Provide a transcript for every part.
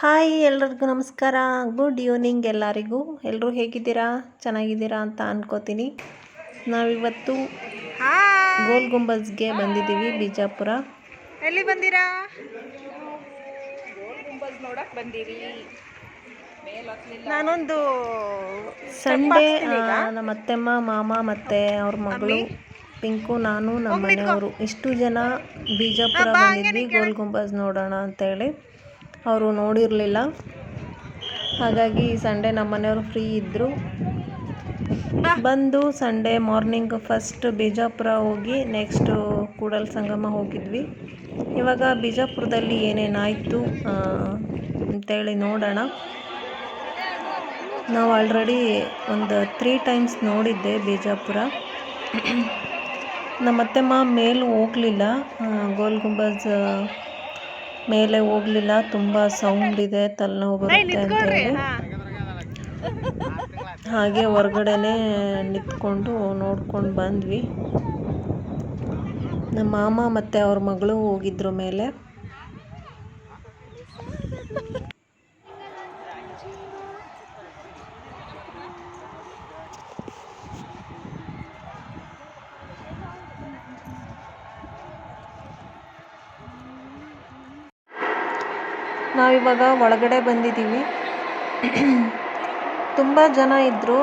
Hi ಎಲ್ರಿಗೂ ನಮಸ್ಕಾರ. Good evening ಎಲ್ಲರಿಗೂ. ಎಲ್ಲರೂ ಹೇಗಿದ್ದೀರಾ? ಚೆನ್ನಾಗಿದ್ದೀರಾ ಅಂತ ಅನ್ಕೋತೀನಿ. ನಾವಿವತ್ತು ಗೋಲ್ ಗುಂಬಜ್ಗೆ ಬಂದಿದ್ದೀವಿ ಬಿಜಾಪುರ. ಎಲ್ಲಿ ಬಂದಿರಾ? ಗುಂಬಜ್ ನೋಡಕ್ ಬಂದಿರಿ. ನಾನೊಂದು ಸಂಡೇ ನಮ್ಮ ಅತ್ತೆಮ್ಮ ಮಾಮ ಮತ್ತೆ ಅವ್ರ ಮಗಳು ಪಿಂಕು ನಾನು ನಮ್ಮ ಮನೆಯವರು. ಇಷ್ಟು ಜನ ಬಿಜಾಪುರ ಬಂದಿದ್ವಿ ಗೋಲ್ ಗುಂಬಜ್ ನೋಡೋಣ ಅಂತೇಳಿ ಅವರು ನೋಡಿರಲಿಲ್ಲ. ಹಾಗಾಗಿ ಸಂಡೇ ನಮ್ಮ ಮನೆಯವರು ಫ್ರೀ ಇದ್ದರು ಬಂದು ಸಂಡೇ ಮಾರ್ನಿಂಗ್ ಫಸ್ಟ್ ಬಿಜಾಪುರ ಹೋಗಿ ನೆಕ್ಸ್ಟು ಕೂಡಲ್ ಸಂಗಮ ಹೋಗಿದ್ವಿ. ಇವಾಗ ಬಿಜಾಪುರದಲ್ಲಿ ಏನೇನಾಯಿತು ಅಂತೇಳಿ ನೋಡೋಣ. ನಾವು ಆಲ್ರೆಡಿ ಒಂದು ತ್ರೀ ಟೈಮ್ಸ್ ನೋಡಿದ್ದೆ ಬಿಜಾಪುರ. ನಮ್ಮ ಅತ್ತೆಮ್ಮ ಮೇಲೆ ಹೋಗಲಿಲ್ಲ. ಗೋಲ್ ಗುಂಬಜ್ ಮೇಲೆ ಹೋಗ್ಲಿಲ್ಲ ತುಂಬ ಸೌಂಡ್ ಇದೆ ತಲೆನೋವು ಬರುತ್ತೆ ಅಂತ ಹೇಳಿ ಹಾಗೆ ಹೊರಗಡೆನೆ ನಿಂತ್ಕೊಂಡು ನೋಡ್ಕೊಂಡು ಬಂದ್ವಿ. ನಮ್ಮ ಮಾಮ ಮತ್ತು ಅವ್ರ ಮಗಳು ಹೋಗಿದ್ರು ಮೇಲೆ. ನಾವಿವಾಗ ಒಳಗಡೆ ಬಂದಿದ್ದೀವಿ. ತುಂಬ ಜನ ಇದ್ದರು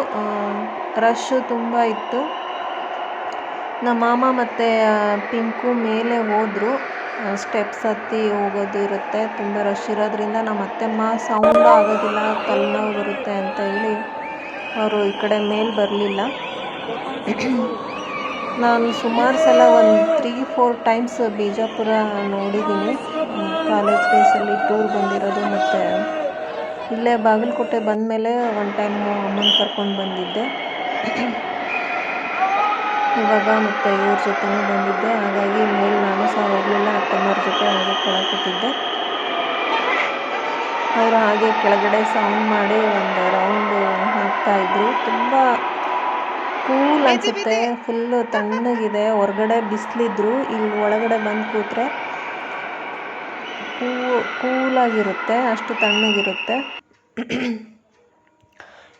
ರಶ್ಶು ತುಂಬ ಇತ್ತು. ನಮ್ಮ ಮಾಮ ಮತ್ತು ಪಿಂಕು ಮೇಲೆ ಹೋದರು. ಸ್ಟೆಪ್ಸ್ ಹತ್ತಿ ಹೋಗೋದು ಇರುತ್ತೆ, ತುಂಬ ರಶ್ ಇರೋದ್ರಿಂದ ನಮ್ಮ ಅತ್ತೆಮ್ಮ ಸೌಂಡ್ ಆಗೋದಿಲ್ಲ ತಲೆನೋವು ಬರುತ್ತೆ ಅಂತ ಹೇಳಿ ಅವರು ಈ ಕಡೆ ಮೇಲೆ ಬರಲಿಲ್ಲ. ನಾನು ಸುಮಾರು ಸಲ ಒಂದು ತ್ರೀ ಫೋರ್ ಟೈಮ್ಸ್ ಬಿಜಾಪುರ ನೋಡಿದ್ದೀನಿ. ಕಾಲೇಜ್ ಡೇಸಲ್ಲಿ ಟೂರ್ ಬಂದಿರೋದು ಮತ್ತು ಇಲ್ಲೇ ಬಾಗಲಕೋಟೆ ಬಂದಮೇಲೆ ಒನ್ ಟೈಮು ಅಮ್ಮನ ಕರ್ಕೊಂಡು ಬಂದಿದ್ದೆ. ಇವಾಗ ಮತ್ತು ಇವ್ರ ಜೊತೆನೂ ಬಂದಿದ್ದೆ. ಹಾಗಾಗಿ ಮೇಲೆ ನಾನು ಸಹ ಹೋಗಲಿಲ್ಲ, ಅತ್ತಮ್ಮವ್ರ ಜೊತೆ ಹಾಗೆ ಕೆಳಕೂತಿದ್ದೆ ಅವರು ಹಾಗೆ ಕೆಳಗಡೆ ಸೌಂಡ್ ಮಾಡಿ ಒಂದು ರೌಂಡ್ ಹಾಕ್ತಾಯಿದ್ರು ತುಂಬ ಕೂಲ್ ಅನಿಸುತ್ತೆ. ಫುಲ್ಲು ತಣ್ಣಗಿದೆ. ಹೊರಗಡೆ ಬಿಸಿಲಿದ್ರು. ಇಲ್ಲಿ ಒಳಗಡೆ ಬಂದು ಕೂತ್ರೆ ಕೂಲಾಗಿರುತ್ತೆ, ಅಷ್ಟು ತಣ್ಣಗಿರುತ್ತೆ.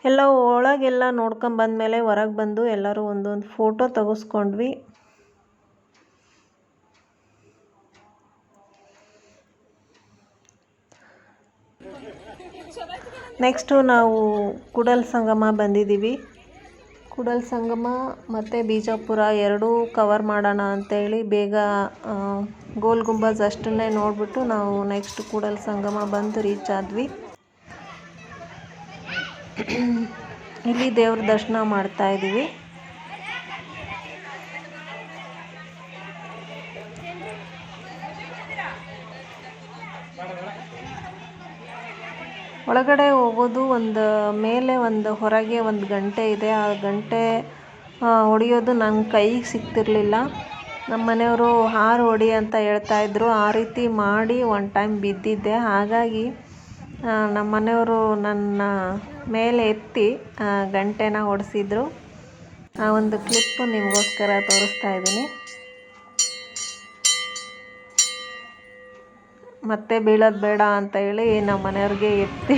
ಎಲ್ಲ ಒಳಗೆಲ್ಲ ನೋಡ್ಕೊಂಬಂದ್ಮೇಲೆ ಹೊರಗೆ ಬಂದು ಎಲ್ಲರೂ ಒಂದೊಂದು ಫೋಟೋ ತೆಗೆಸ್ಕೊಂಡ್ವಿ. ನೆಕ್ಸ್ಟು ನಾವು ಕುಡಲ್ ಸಂಗಮ ಬಂದಿದ್ದೀವಿ. ಕುಡಲ್ ಸಂಗಮ ಮತ್ತು ಬಿಜಾಪುರ ಎರಡೂ ಕವರ್ ಮಾಡೋಣ ಅಂತೇಳಿ ಬೇಗ ಗೋಲ್ ಗುಂಬಜ್ ಅಷ್ಟನ್ನೇ ನೋಡಿಬಿಟ್ಟು ನಾವು ನೆಕ್ಸ್ಟ್ ಕೂಡಲ್ ಸಂಗಮ ಬಂದು ರೀಚ್ ಆದ್ವಿ. ಇಲ್ಲಿ ದೇವ್ರ ದರ್ಶನ ಮಾಡ್ತಾ ಇದ್ದೀವಿ ಒಳಗಡೆ ಹೋಗೋದು ಒಂದು ಮೇಲೆ ಒಂದು ಹೊರಗೆ ಒಂದು ಗಂಟೆ ಇದೆ. ಆ ಗಂಟೆ ಹೊಡೆಯೋದು ನನ್ನ ಕೈಗೆ ಸಿಗ್ತಿರಲಿಲ್ಲ. ನಮ್ಮ ಮನೆಯವರು ಹಾರು ಹೊಡಿ ಅಂತ ಹೇಳ್ತಾ ಇದ್ದರು ಆ ರೀತಿ ಮಾಡಿ ಒನ್ ಟೈಮ್ ಬಿದ್ದಿದ್ದೆ. ಹಾಗಾಗಿ ನಮ್ಮ ಮನೆಯವರು ನನ್ನ ಮೇಲೆ ಎತ್ತಿ ಗಂಟೆನ ಹೊಡೆಸಿದ್ರು. ಆ ಒಂದು ಕ್ಲಿಪ್ಪು ನಿಮಗೋಸ್ಕರ ತೋರಿಸ್ತಾ ಇದ್ದೀನಿ. ಮತ್ತೆ ಬೀಳೋದು ಬೇಡ ಅಂತ ಹೇಳಿ ನಮ್ಮ ಮನೆಯವ್ರಿಗೆ ಎತ್ತಿ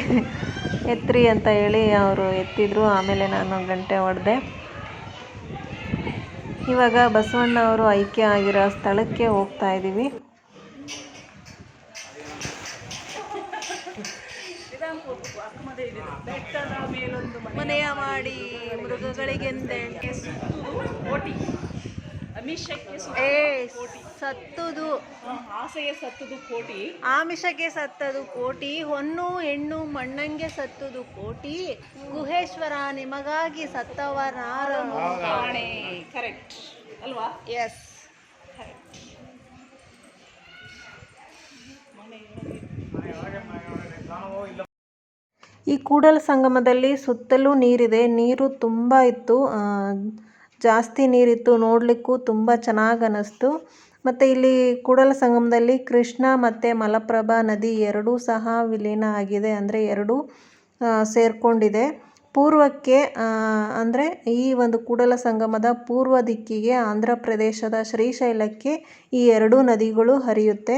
ಎತ್ತಿರಿ ಅಂತ ಹೇಳಿ ಅವರು ಎತ್ತಿದ್ರು. ಆಮೇಲೆ ನಾನು ಗಂಟೆ ಹೊಡೆದೆ. ಇವಾಗ ಬಸವಣ್ಣ ಅವರು ಐಕ್ಯ ಆಗಿರೋ ಸ್ಥಳಕ್ಕೆ ಹೋಗ್ತಾ ಇದ್ದೀವಿ ಮನೆಯ ಮಾಡಿ ಮೃಗಗಳಿಗೆಂದೆ ಏ ಸತ್ತುದು. ಆಸೆಗೆ ಸತ್ತದು ಕೋಟಿ. ಆಮಿಷಕ್ಕೆ ಸತ್ತದು ಕೋಟಿ ಹೊನ್ನು ಹೆಣ್ಣು ಮಣ್ಣಂಗೆ ಸತ್ತದು ಕೋಟಿ ಗುಹೇಶ್ವರ ನಿಮಗಾಗಿ ಸತ್ತವರಾರನು ಕಾಣೆ. ಕರೆಕ್ಟ್ ಅಲ್ವಾ? ಎಸ್ ಈ ಕೂಡಲ ಸಂಗಮದಲ್ಲಿ ಸುತ್ತಲೂ ನೀರಿದೆ. ನೀರು ತುಂಬ ಇತ್ತು. ಜಾಸ್ತಿ ನೀರಿತ್ತು, ನೋಡಲಿಕ್ಕೂ ತುಂಬ ಚೆನ್ನಾಗಿ ಅನ್ನಿಸ್ತು ಮತ್ತು ಇಲ್ಲಿ ಕೂಡಲ ಸಂಗಮದಲ್ಲಿ ಕೃಷ್ಣ ಮತ್ತು ಮಲಪ್ರಭಾ ನದಿ ಎರಡೂ ಸಹ ವಿಲೀನ ಆಗಿದೆ, ಅಂದರೆ ಎರಡೂ ಸೇರಿಕೊಂಡಿದೆ. ಪೂರ್ವಕ್ಕೆ ಅಂದರೆ ಈ ಒಂದು ಕೂಡಲ ಸಂಗಮದ ಪೂರ್ವ ದಿಕ್ಕಿಗೆ ಆಂಧ್ರ ಪ್ರದೇಶದ ಶ್ರೀಶೈಲಕ್ಕೆ ಈ ಎರಡೂ ನದಿಗಳು ಹರಿಯುತ್ತೆ.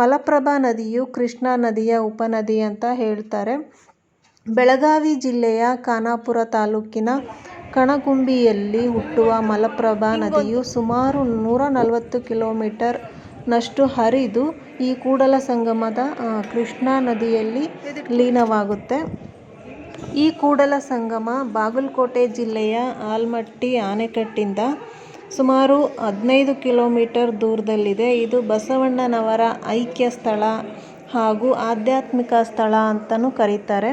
ಮಲಪ್ರಭಾ ನದಿಯು ಕೃಷ್ಣಾ ನದಿಯ ಉಪನದಿ ಅಂತ ಹೇಳ್ತಾರೆ. ಬೆಳಗಾವಿ ಜಿಲ್ಲೆಯ ಖಾನಾಪುರ ತಾಲೂಕಿನ ಕಣಗುಂಬಿಯಲ್ಲಿ ಹುಟ್ಟುವ ಮಲಪ್ರಭಾ ನದಿಯು ಸುಮಾರು ನೂರ ನಲವತ್ತು ಕಿಲೋಮೀಟರ್ ನಷ್ಟು ಹರಿದು ಈ ಕೂಡಲ ಸಂಗಮದ ಕೃಷ್ಣಾ ನದಿಯಲ್ಲಿ ಲೀನವಾಗುತ್ತೆ. ಈ ಕೂಡಲ ಸಂಗಮ ಬಾಗಲಕೋಟೆ ಜಿಲ್ಲೆಯ ಆಲ್ಮಟ್ಟಿ ಆಣೆಕಟ್ಟಿಂದ ಸುಮಾರು ಹದಿನೈದು ಕಿಲೋಮೀಟರ್ ದೂರದಲ್ಲಿದೆ. ಇದು ಬಸವಣ್ಣನವರ ಐಕ್ಯ ಸ್ಥಳ ಹಾಗೂ ಆಧ್ಯಾತ್ಮಿಕ ಸ್ಥಳ ಅಂತಲೂ ಕರೀತಾರೆ.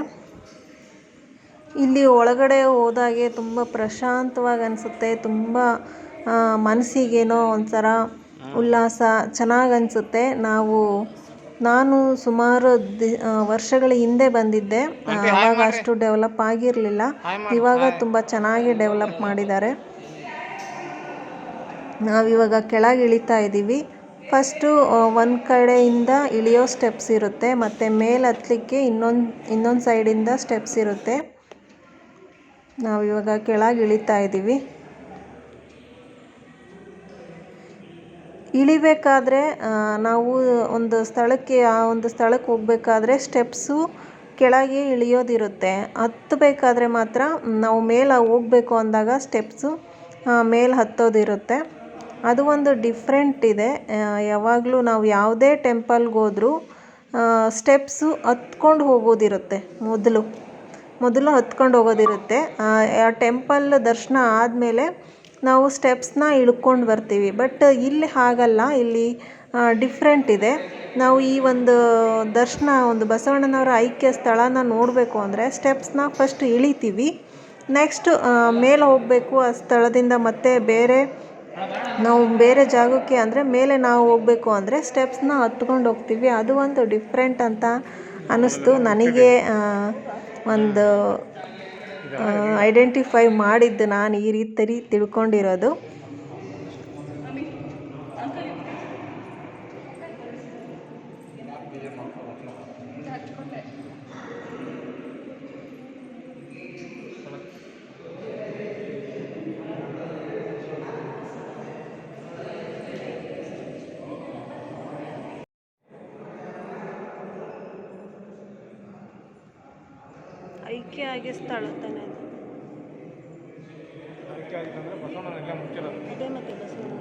ಇಲ್ಲಿ ಒಳಗಡೆ ಹೋದಾಗೆ ತುಂಬ ಪ್ರಶಾಂತವಾಗಿ ಅನಿಸುತ್ತೆ ತುಂಬ ಮನಸ್ಸಿಗೇನೋ ಒಂಥರ ಉಲ್ಲಾಸ ಚೆನ್ನಾಗಿ ಅನಿಸುತ್ತೆ. ನಾವು ನಾನು ಸುಮಾರು ದಿ ವರ್ಷಗಳ ಹಿಂದೆ ಬಂದಿದ್ದೆ. ಆವಾಗ ಅಷ್ಟು ಡೆವಲಪ್ ಆಗಿರಲಿಲ್ಲ. ಇವಾಗ ತುಂಬ ಚೆನ್ನಾಗಿ ಡೆವಲಪ್ ಮಾಡಿದ್ದಾರೆ. ನಾವಿವಾಗ ಕೆಳಗೆ ಇಳಿತಾ ಇದ್ದೀವಿ. ಫಸ್ಟು ಒಂದು ಕಡೆಯಿಂದ ಇಳಿಯೋ ಸ್ಟೆಪ್ಸ್ ಇರುತ್ತೆ ಮತ್ತು ಮೇಲೆ ಹತ್ತಲಿಕ್ಕೆ ಇನ್ನೊಂದು ಇನ್ನೊಂದು ಸೈಡಿಂದ ಸ್ಟೆಪ್ಸ್ ಇರುತ್ತೆ. ನಾವಿವಾಗ ಕೆಳಗೆ ಇಳಿತಾ ಇದ್ದೀವಿ. ಇಳಿಬೇಕಾದ್ರೆ ನಾವು ಒಂದು ಸ್ಥಳಕ್ಕೆ, ಆ ಒಂದು ಸ್ಥಳಕ್ಕೆ ಹೋಗಬೇಕಾದ್ರೆ ಸ್ಟೆಪ್ಸು ಕೆಳಗೆ ಇಳಿಯೋದಿರುತ್ತೆ. ಹತ್ತಬೇಕಾದ್ರೆ ಮಾತ್ರ ನಾವು ಮೇಲೆ ಹೋಗಬೇಕು ಅಂದಾಗ ಸ್ಟೆಪ್ಸು ಮೇಲೆ ಹತ್ತೋದಿರುತ್ತೆ. ಅದು ಒಂದು ಡಿಫ್ರೆಂಟ್ ಇದೆ. ಯಾವಾಗಲೂ ನಾವು ಯಾವುದೇ ಟೆಂಪಲ್ಗೆ ಹೋದರೂ ಸ್ಟೆಪ್ಸು ಹತ್ಕೊಂಡು ಹೋಗೋದಿರುತ್ತೆ ಮೊದಲು. ಮೊದಲು ಹತ್ಕೊಂಡು ಹೋಗೋದಿರುತ್ತೆ. ಆ ಟೆಂಪಲ್ ದರ್ಶನ ಆದಮೇಲೆ ನಾವು ಸ್ಟೆಪ್ಸ್ನ ಇಳ್ಕೊಂಡು ಬರ್ತೀವಿ. ಬಟ್ ಇಲ್ಲಿ ಹಾಗಲ್ಲ. ಇಲ್ಲಿ ಡಿಫ್ರೆಂಟ್ ಇದೆ. ನಾವು ಈ ಒಂದು ದರ್ಶನ, ಒಂದು ಬಸವಣ್ಣನವರ ಐಕ್ಯ ಸ್ಥಳನ ನೋಡಬೇಕು ಅಂದರೆ ಸ್ಟೆಪ್ಸ್ನ ಫಸ್ಟ್ ಇಳಿತೀವಿ. ನೆಕ್ಸ್ಟ್ ಮೇಲೆ ಹೋಗಬೇಕು ಆ ಸ್ಥಳದಿಂದ ಮತ್ತೆ ಬೇರೆ, ನಾವು ಬೇರೆ ಜಾಗಕ್ಕೆ ಅಂದರೆ ಮೇಲೆ ನಾವು ಹೋಗಬೇಕು ಅಂದರೆ ಸ್ಟೆಪ್ಸ್ನ ಹತ್ಕೊಂಡು ಹೋಗ್ತೀವಿ. ಅದು ಒಂದು ಡಿಫ್ರೆಂಟ್ ಅಂತ ಅನ್ನಿಸ್ತು ನನಗೆ. ಒಂದು ಐಡೆಂಟಿಫೈ ಮಾಡಿದ್ದು ನಾನು ಈ ರೀತಿ ತಿಳ್ಕೊಂಡಿರೋದು. ಆಗಿ ಸ್ಥಳ ತಾನೆ ಅದು. ಅದೇ ಮತ್ತೆ ಬಸವಣ್ಣ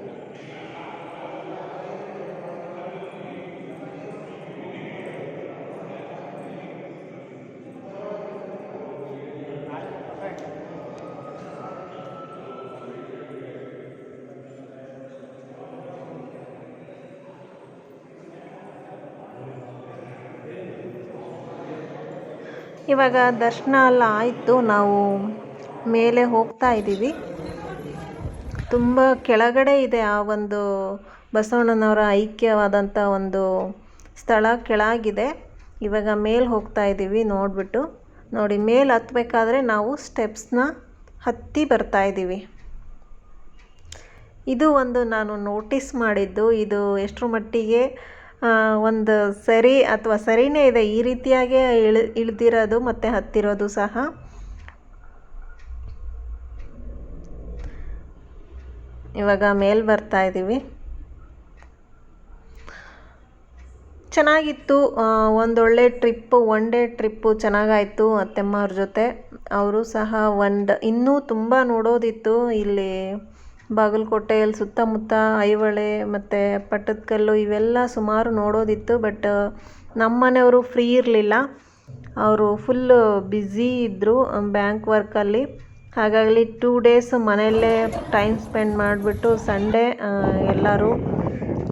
ಇವಾಗ ದರ್ಶನ ಎಲ್ಲ ಆಯಿತು. ನಾವು ಮೇಲೆ ಹೋಗ್ತಾ ಇದ್ದೀವಿ. ತುಂಬ ಕೆಳಗಡೆ ಇದೆ ಆ ಒಂದು ಬಸವಣ್ಣನವರ ಐಕ್ಯವಾದಂಥ ಒಂದು ಸ್ಥಳ ಕೆಳಗಿದೆ. ಇವಾಗ ಮೇಲೆ ಹೋಗ್ತಾ ಇದ್ದೀವಿ ನೋಡಿಬಿಟ್ಟು. ನೋಡಿ, ಮೇಲೆ ಹತ್ತಬೇಕಾದ್ರೆ ನಾವು ಸ್ಟೆಪ್ಸ್ನ ಹತ್ತಿ ಬರ್ತಾ ಇದ್ದೀವಿ. ಇದು ಒಂದು ನಾನು ನೋಟಿಸ್ ಮಾಡಿದ್ದು. ಇದು ಎಷ್ಟರ ಮಟ್ಟಿಗೆ ಒಂದು ಸರಿ ಅಥವಾ ಸರಿನೇ ಇದೆ ಈ ರೀತಿಯಾಗಿ ಇಳಿ, ಇಳ್ದಿರೋದು ಮತ್ತು ಹತ್ತಿರೋದು ಸಹ. ಇವಾಗ ಮೇಲೆ ಬರ್ತಾ ಇದ್ದೀವಿ ಚೆನ್ನಾಗಿತ್ತು. ಒಂದೊಳ್ಳೆ ಟ್ರಿಪ್ಪು ಒನ್ ಡೇ ಟ್ರಿಪ್ಪು ಚೆನ್ನಾಗಾಯಿತು ಅತ್ತೆಮ್ಮ ಅವ್ರ ಜೊತೆ. ಅವರು ಸಹ ಒಂದು, ಇನ್ನೂ ತುಂಬ ನೋಡೋದಿತ್ತು. ಇಲ್ಲಿ ಬಾಗಲಕೋಟೆಯಲ್ಲಿ ಸುತ್ತಮುತ್ತ ಐಹೊಳೆ ಮತ್ತು ಪಟ್ಟದಕಲ್ಲು ಇವೆಲ್ಲ ಸುಮಾರು ನೋಡೋದಿತ್ತು, ಬಟ್ ನಮ್ಮ ಮನೆಯವರು ಫ್ರೀ ಇರಲಿಲ್ಲ. ಅವರು ಫುಲ್ಲು ಬ್ಯುಸಿ ಇದ್ದರು ಬ್ಯಾಂಕ್ ವರ್ಕಲ್ಲಿ ಹಾಗಾಗಿ ಟೂ ಡೇಸ್ ಮನೆಯಲ್ಲೇ ಟೈಮ್ ಸ್ಪೆಂಡ್ ಮಾಡಿಬಿಟ್ಟು ಸಂಡೇ ಎಲ್ಲರೂ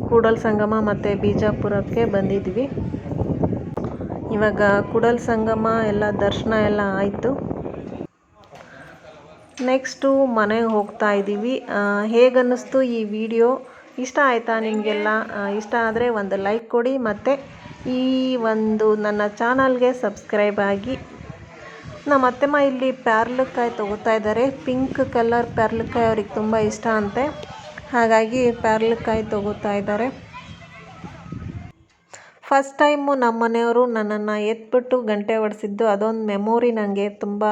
ಕೂಡಲ ಸಂಗಮ ಮತ್ತು ಬಿಜಾಪುರಕ್ಕೆ ಬಂದಿದ್ವಿ. ಇವಾಗ ಕೂಡಲ ಸಂಗಮ ಎಲ್ಲ ದರ್ಶನ ಎಲ್ಲ ಆಯಿತು. ನೆಕ್ಸ್ಟು ಮನೆಗೆ ಹೋಗ್ತಾ ಇದ್ದೀವಿ. ಹೇಗನ್ನಿಸ್ತು ಈ ವಿಡಿಯೋ? ಇಷ್ಟ ಆಯಿತಾ ನಿಮಗೆಲ್ಲ? ಇಷ್ಟ ಆದರೆ ಒಂದು ಲೈಕ್ ಕೊಡಿ. ಮತ್ತು ಈ ಒಂದು ನನ್ನ ಚಾನಲ್ಗೆ ಸಬ್ಸ್ಕ್ರೈಬ್ ಆಗಿ. ನಮ್ಮ ಅತ್ತೆಮ್ಮ ಇಲ್ಲಿ ಪ್ಯಾರ್ಲಕಾಯಿ ತೊಗೋತಾ ಇದ್ದಾರೆ. ಪಿಂಕ್ ಕಲರ್ ಪ್ಯಾರ್ಲಕಾಯಿ ಅವ್ರಿಗೆ ತುಂಬ ಇಷ್ಟ ಅಂತೆ. ಹಾಗಾಗಿ ಪ್ಯಾರ್ಲಕಾಯಿ ತೊಗೋತಾ ಇದ್ದಾರೆ. ಫಸ್ಟ್ ಟೈಮು ನಮ್ಮ ಮನೆಯವರು ನನ್ನನ್ನು ಎತ್ಬಿಟ್ಟು ಗಂಟೆ ಹೊಡೆಸಿದ್ದು. ಅದೊಂದು ಮೆಮೊರಿ ನನಗೆ ತುಂಬ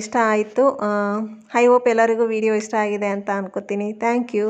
ಇಷ್ಟ ಆಯಿತು. ಐ ಹೋಪ್ ಎಲ್ಲರಿಗೂ ವಿಡಿಯೋ ಇಷ್ಟ ಆಗಿದೆ ಅಂತ ಅನ್ಕೋತೀನಿ. Thank you